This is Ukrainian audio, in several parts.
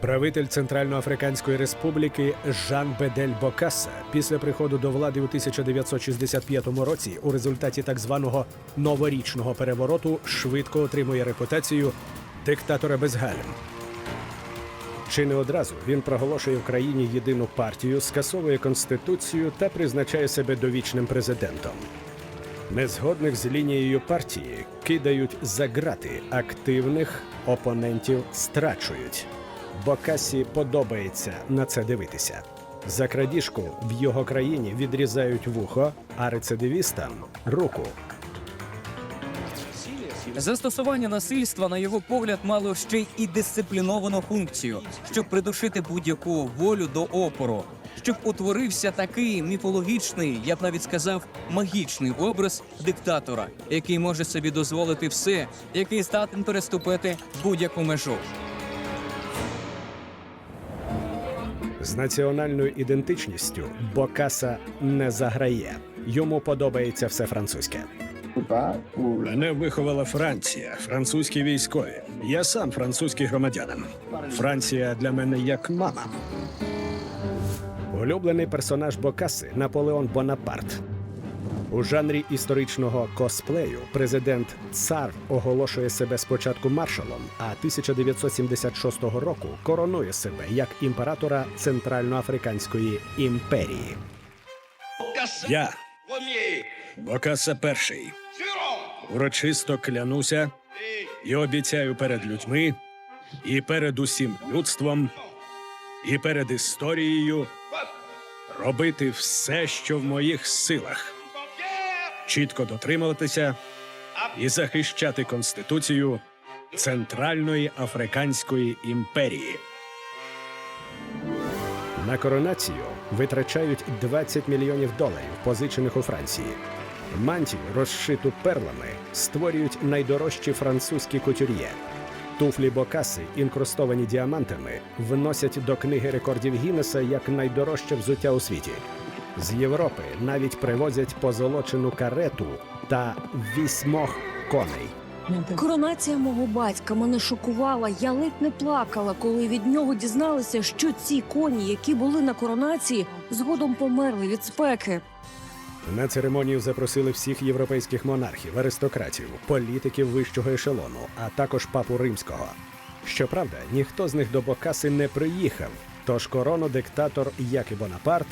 Правитель Центральноафриканської Республіки Жан Бедель Бокаса після приходу до влади у 1965 році у результаті так званого новорічного перевороту швидко отримує репутацію диктатора без. Чи не одразу він проголошує в країні єдину партію, скасовує конституцію та призначає себе довічним президентом. Незгодних з лінією партії кидають за грати, активних опонентів страчують. Бокасі подобається на це дивитися. За крадіжку в його країні відрізають вухо, а рецидивістам руку. Застосування насильства, на його погляд, мало ще й і дисципліновану функцію, щоб придушити будь-яку волю до опору, щоб утворився такий міфологічний, я б навіть сказав, магічний образ диктатора, який може собі дозволити все, який здатен переступити будь-яку межу. З національною ідентичністю Бокаса не заграє. Йому подобається все французьке. Мене виховала Франція, французькі військові. Я сам французький громадянин. Франція для мене як мама. Улюблений персонаж Бокаси Наполеон Бонапарт. У жанрі історичного косплею президент Цар оголошує себе спочатку маршалом, а 1976 року коронує себе як імператора Центральноафриканської імперії. Я. Бокаса перший. Урочисто клянуся і обіцяю перед людьми, і перед усім людством, і перед історією робити все, що в моїх силах, чітко дотримуватися і захищати Конституцію Центральної Африканської імперії. На коронацію витрачають 20 мільйонів доларів, позичених у Франції. Мантію, розшиту перлами, створюють найдорожчі французькі кутюр'є. Туфлі Бокаси, інкрустовані діамантами, вносять до книги рекордів Гіннеса як найдорожче взуття у світі. З Європи навіть привозять позолочену карету та вісьмох коней. Коронація мого батька мене шокувала. Я ледь не плакала, коли від нього дізналися, що ці коні, які були на коронації, згодом померли від спеки. На церемонію запросили всіх європейських монархів, аристократів, політиків вищого ешелону, а також папу римського. Щоправда, ніхто з них до Бокаси не приїхав, тож корону диктатор, як і Бонапарт,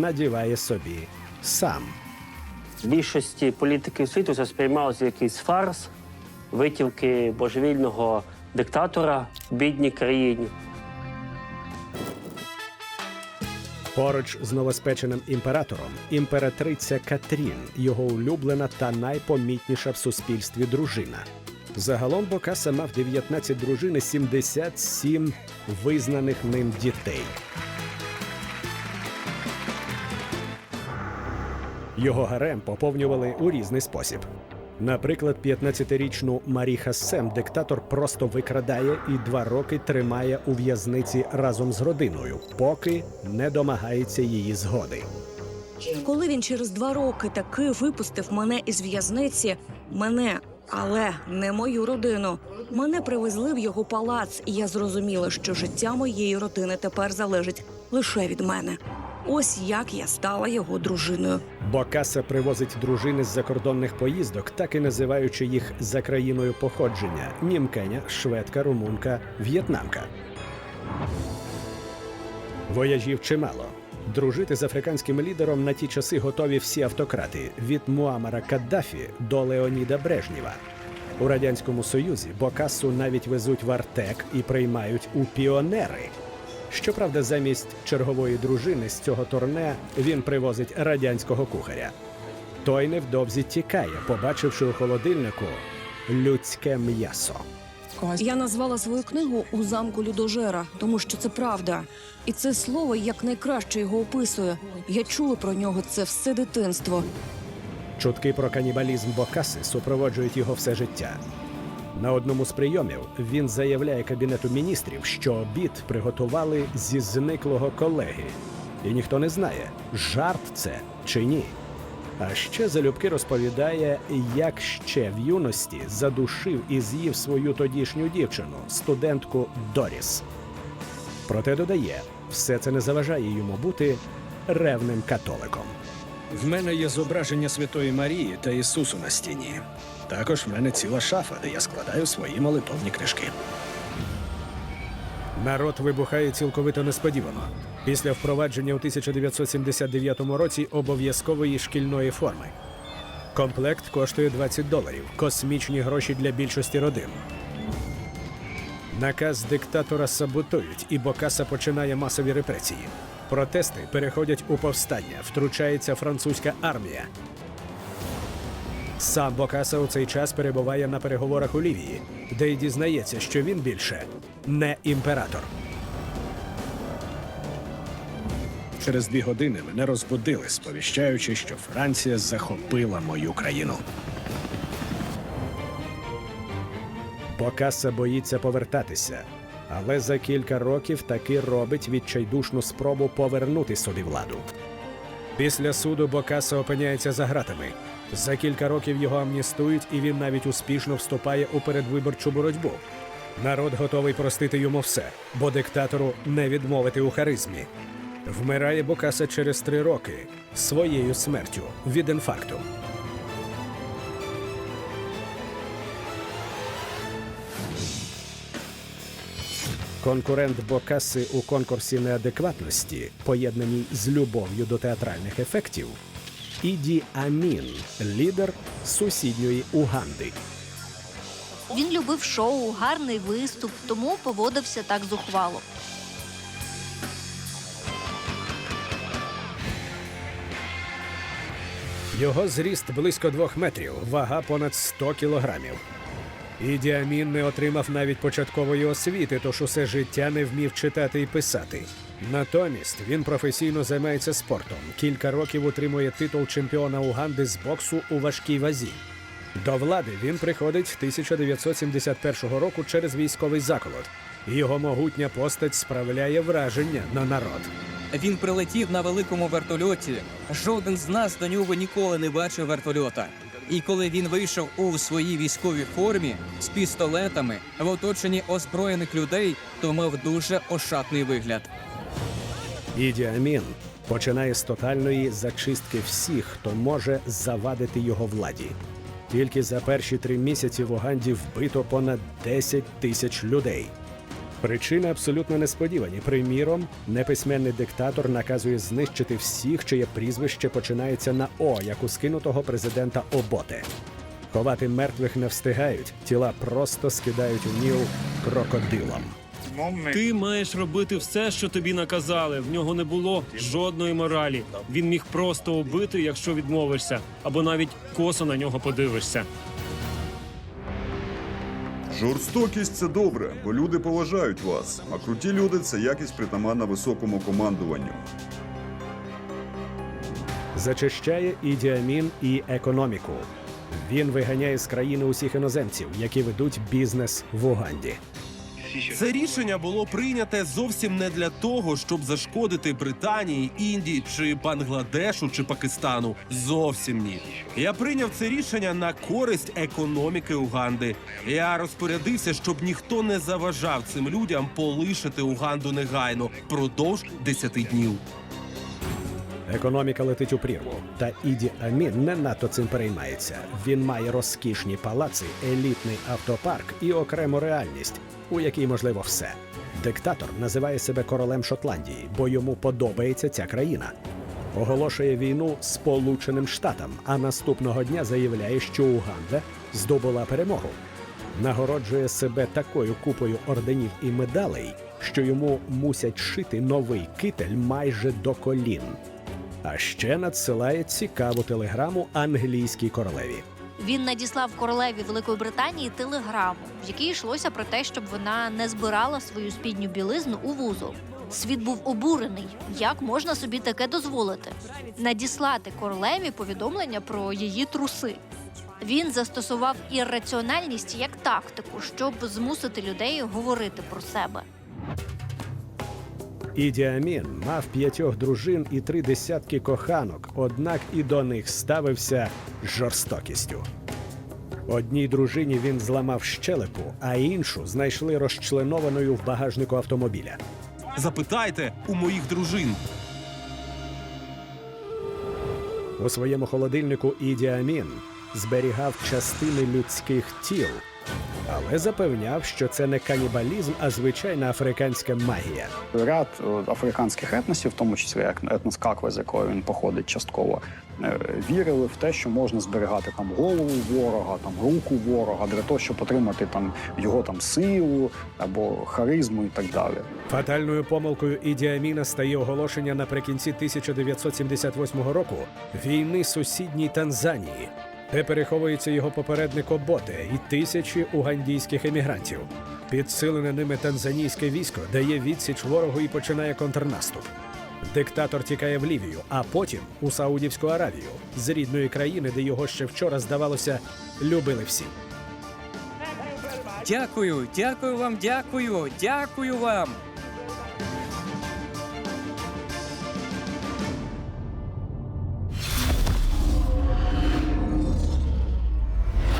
надіває собі сам. Більшості політиків світу це сприймалося якийсь фарс, витівки божевільного диктатора в бідній країні. Поруч з новоспеченим імператором імператриця Катрін, його улюблена та найпомітніша в суспільстві дружина. Загалом Бокаса мав 19 дружин і 77 визнаних ним дітей. Його гарем поповнювали у різний спосіб. Наприклад, 15-річну Марі Хассем диктатор просто викрадає і два роки тримає у в'язниці разом з родиною, поки не домагається її згоди. Коли він через два роки таки випустив мене із в'язниці, мене, але не мою родину. Мене привезли в його палац, і я зрозуміла, що життя моєї родини тепер залежить лише від мене. Ось як я стала його дружиною. Бокаса привозить дружини з закордонних поїздок, так і називаючи їх за країною походження: німкеня, шведка, румунка, в'єтнамка. Вояжів чимало. Дружити з африканським лідером на ті часи готові всі автократи від Муамара Каддафі до Леоніда Брежнєва. У радянському союзі Бокасу навіть везуть в Артек і приймають у піонери. Щоправда, замість чергової дружини з цього турне він привозить радянського кухаря. Той невдовзі тікає, побачивши у холодильнику людське м'ясо. Я назвала свою книгу у замку Людожера, тому що це правда. І це слово якнайкраще його описує. Я чула про нього це все дитинство. Чутки про канібалізм Бокаси супроводжують його все життя. На одному з прийомів він заявляє кабінету міністрів, що обід приготували зі зниклого колеги, і ніхто не знає, жарт це чи ні. А ще залюбки розповідає, як ще в юності задушив і з'їв свою тодішню дівчину, студентку Доріс. Проте додає, все це не заважає йому бути ревним католиком. В мене є зображення Святої Марії та Ісусу на стіні. Також в мене ціла шафа, де я складаю свої молитовні книжки. Народ вибухає цілковито несподівано. Після впровадження у 1979 році обов'язкової шкільної форми. Комплект коштує 20 доларів, космічні гроші для більшості родин. Наказ диктатора саботують, і Бокаса починає масові репресії. Протести переходять у повстання, втручається французька армія. Сам Бокаса у цей час перебуває на переговорах у Лівії, де й дізнається, що він більше не імператор. Через дві години мене розбудили, сповіщаючи, що Франція захопила мою країну. Бокаса боїться повертатися, але за кілька років таки робить відчайдушну спробу повернути собі владу. Після суду Бокаса опиняється за ґратами. За кілька років його амністують, і він навіть успішно вступає у передвиборчу боротьбу. Народ готовий простити йому все, бо диктатору не відмовити у харизмі. Вмирає Бокаса через три роки своєю смертю від інфаркту. Конкурент Бокаси у конкурсі неадекватності, поєднаній з любов'ю до театральних ефектів, Іді Амін, лідер сусідньої Уганди. Він любив шоу, гарний виступ, тому поводився так зухвало. Його зріст близько двох метрів, вага понад 100 кілограмів. Іді Амін не отримав навіть початкової освіти, тож усе життя не вмів читати і писати. Натомість він професійно займається спортом. Кілька років утримує титул чемпіона Уганди з боксу у важкій вазі. До влади він приходить 1971 року через військовий заколот. Його могутня постать справляє враження на народ. Він прилетів на великому вертольоті. Жоден з нас до нього ніколи не бачив вертольота. І коли він вийшов у своїй військовій формі з пістолетами в оточенні озброєних людей, то мав дуже ошатний вигляд. Іді Амін починає з тотальної зачистки всіх, хто може завадити його владі. Тільки за перші три місяці в Уганді вбито понад 10 тисяч людей. Причини абсолютно несподівані. Приміром, неписьменний диктатор наказує знищити всіх, чиє прізвище починається на О, як у скинутого президента Оботе. Ховати мертвих не встигають, тіла просто скидають у Ніл крокодилом. Ти маєш робити все, що тобі наказали. В нього не було жодної моралі. Він міг просто убити, якщо відмовишся, або навіть косо на нього подивишся. Жорстокість це добре, бо люди поважають вас. А круті люди це якість притаманна високому командуванню. Зачищає ідіамін і економіку. Він виганяє з країни усіх іноземців, які ведуть бізнес в Уганді. Це рішення було прийняте зовсім не для того, щоб зашкодити Британії, Індії чи Бангладешу чи Пакистану. Зовсім ні. Я прийняв це рішення на користь економіки Уганди. Я розпорядився, щоб ніхто не заважав цим людям полишити Уганду негайно впродовж 10 днів. Економіка летить у прірву. Та Іді Амін не надто цим переймається. Він має розкішні палаци, елітний автопарк і окрему реальність, у якій можливо все. Диктатор називає себе королем Шотландії, бо йому подобається ця країна. Оголошує війну Сполученим Штатам, а наступного дня заявляє, що Уганда здобула перемогу. Нагороджує себе такою купою орденів і медалей, що йому мусять шити новий китель майже до колін. А ще надсилає цікаву телеграму англійській королеві. Він надіслав королеві Великої Британії телеграму, в якій йшлося про те, щоб вона не збирала свою спідню білизну у вузол. Світ був обурений. Як можна собі таке дозволити? Надіслати королеві повідомлення про її труси. Він застосував ірраціональність як тактику, щоб змусити людей говорити про себе. Іді Амін мав п'ятьох дружин і три десятки коханок, однак і до них ставився жорстокістю. Одній дружині він зламав щелепу, а іншу знайшли розчленованою в багажнику автомобіля. Запитайте у моїх дружин. У своєму холодильнику Іді Амін зберігав частини людських тіл, але запевняв, що це не канібалізм, а звичайна африканська магія. Ряд е, африканських етносів, в тому числі як етнос Каква, з якого він походить частково, е, вірили в те, що можна зберігати там голову ворога, там руку ворога для того, щоб отримати там його там силу або харизму і так далі. Фатальною помилкою Іді Аміна стає оголошення наприкінці 1978 року війни сусідній Танзанії, де переховується його попередник Оботе і тисячі угандійських емігрантів. Підсилене ними танзанійське військо дає відсіч ворогу і починає контрнаступ. Диктатор тікає в Лівію, а потім у Саудівську Аравію з рідної країни, де його ще вчора здавалося, любили всі. Дякую, дякую вам, дякую, дякую вам.